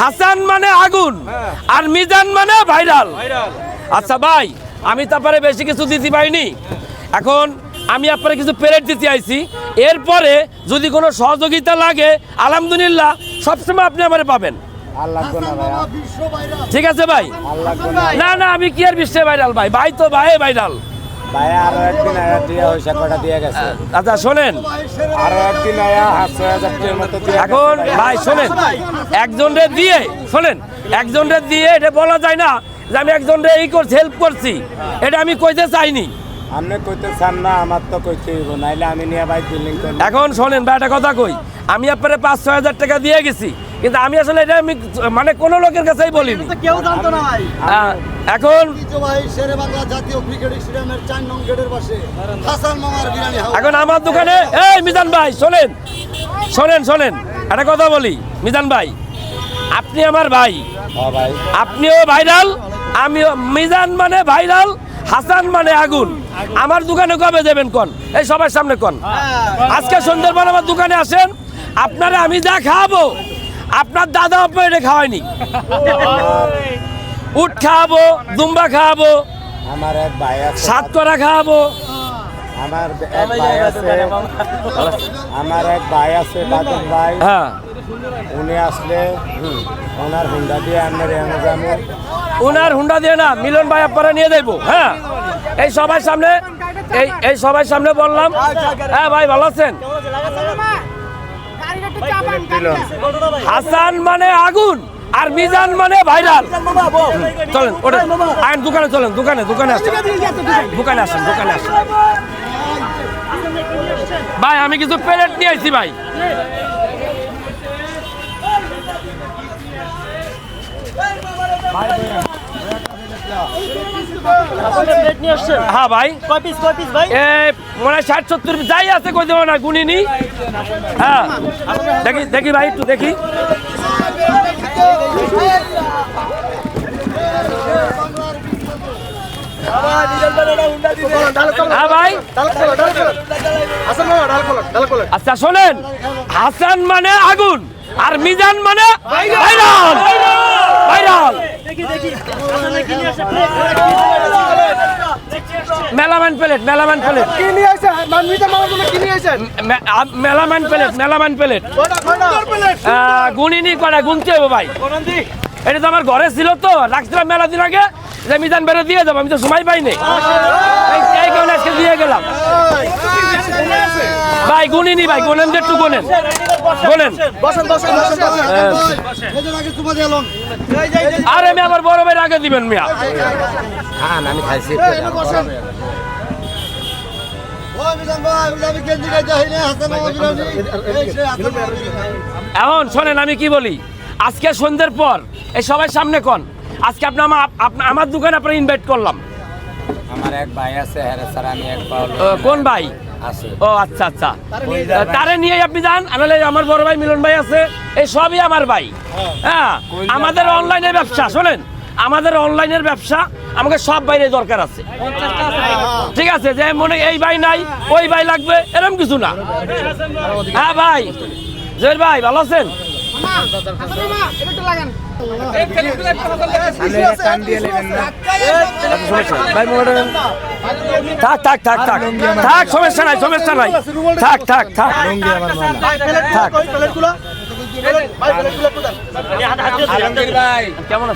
হাসান মানে আগুন আর মিজান মানে ভাইরাল। আচ্ছা ভাই আমি তারপরে বেশি কিছু দিতে পারিনি। এখন আমি আপনার কিছু প্লেট দিতে আইছি। এরপরে যদি কোনো সহযোগিতা লাগে আলহামদুলিল্লাহ সবসময় আপনি আমার পাবেন। ঠিক আছে ভাই? না। না না আমি কি আর বিশ্বে ভাইরাল ভাই? ভাই তো ভাই ভাইরাল। ভাই আরও একদিন আয়া দিয়ে পয়সা কটা দিয়ে গেছে? আচ্ছা শোনেন। আরও একদিন আয়া হাজার মতো এখন ভাই শোনেন একজনরে দিয়ে শোনেন একজনরে দিয়ে এটা বলা যায় না যে আমি একজনরে এই করছি হেল্প করছি। এটা আমি কইতে চাইনি। আপনি কইতে চান না আমার তো কইতে হইব নাইলে আমি নিয়ে ভাই বিল্ডিং এখন শোনেন ভাই একটা কথা কই। আমি আপনারে পাঁচ ছয় হাজার টাকা দিয়ে গেছি। কিন্তু আমি আসলে এটা আমি মানে কোনো লোকের কাছেই বলিনি। কেউ জানতো না ভাই। এখন ঐতিহ্যবাহী শেরে বাংলা জাতীয় ক্রিকেট স্টেডিয়ামের চার নং গেটের পাশে হাসান মামার বিরিয়ানি হাউস। এখন আমার দোকানে এই মিজান ভাই শোনেন শোনেন শোনেন একটা কথা বলি মিজান ভাই আপনি আমার ভাই। ভাই। আপনিও ভাইরাল আমিও মিজান মানে ভাইরাল হাসান মানে আগুন। আমার দোকানে কবে দেবেন কোন? এই সবার সামনে কোন? আজকে সন্ধ্যার আমার দোকানে আসেন আপনারা আমি যা খাওয়াবো আপনার দাদা আপনি এটা খাওয়ায়নি। উট খাওয়াবো দুম্বা খাওয়াবো আমার এক ভাই আছে সাত করা খাওয়াবো। আমার এক ভাই আছে আমার এক ভাই আছে বাদল ভাই। হ্যাঁ। উনি আসলে ওনার হুন্ডা দিয়ে আমরা রেহানো যাব। ওনার হুন্ডা দিয়ে না মিলন ভাই আপনারা নিয়ে দেবো হ্যাঁ। এই সবার সামনে এই এই সবার সামনে বললাম। হ্যাঁ ভাই ভালো আছেন? হাসান মানে আগুন আর মিজান মানে ভাইরাল। চলেন ওটা আইন দোকানে চলেন দোকানে দোকানে আসেন। দোকানে আসেন দোকানে আসেন। ভাই আমি কিছু প্লেট নিয়ে আইছি ভাই। হ্যাঁ ভাই। কয় পিস কয় পিস ভাই? এ মনে হয় ষাট সত্তর যাই আছে কই দেবো না গুনিনি হ্যাঁ। দেখি দেখি ভাই একটু দেখি। হ্যাঁ আচ্ছা শোনেন। হাসান মানে আগুন আর মিজান মানে viral. Viral. Melamine plate melamine plate কি নিয়ে আইছেন মানবিতা মামার জন্য কি নিয়ে আইছেন মেলামান প্লেট মেলামান প্লেট আহ, করে গুনতে হবে ভাই এটা তো আমার ঘরে ছিল তো রাখছিলাম মেলা দিন আগে যে মিজান বেরো দিয়ে যাব আমি তো সময় পাইনি এই- কারণে আজকে দিয়ে গেলাম ভাই গুনিনি ভাই গোনেন যে একটু গোনেন লন আর আমি আমার বড় ভাইয়ের আগে দিবেন মিয়া। হ্যাঁ আমি খাইছি। এখন শোনেন আমি কি বলি? আজকে সন্ধ্যের পর এই সবাই সামনে কন? আজকে আপনি আমার দোকানে আপনার ইনভাইট করলাম। আমার এক ভাই আছে হ্যাঁ স্যার আমি এক কোন ভাই? ও আচ্ছা আচ্ছা। তারে নিয়ে আপনি যান আনালে আমার বড় ভাই মিলন ভাই আছে এই সবই আমার ভাই। হ্যাঁ। আমাদের অনলাইনের ব্যবসা শোনেন আমাদের অনলাইনের ব্যবসা আমাকে সব বাইরে দরকার আছে। ঠিক আছে যে মনে এই ভাই নাই ওই ভাই লাগবে এরকম কিছু না। হ্যাঁ ভাই। জয়ের ভাই ভালো আছেন? থাক থাক থাক থাক থাক সমস্যা নাই সমস্যা নাই থাক থাক থাক থাক। কেমন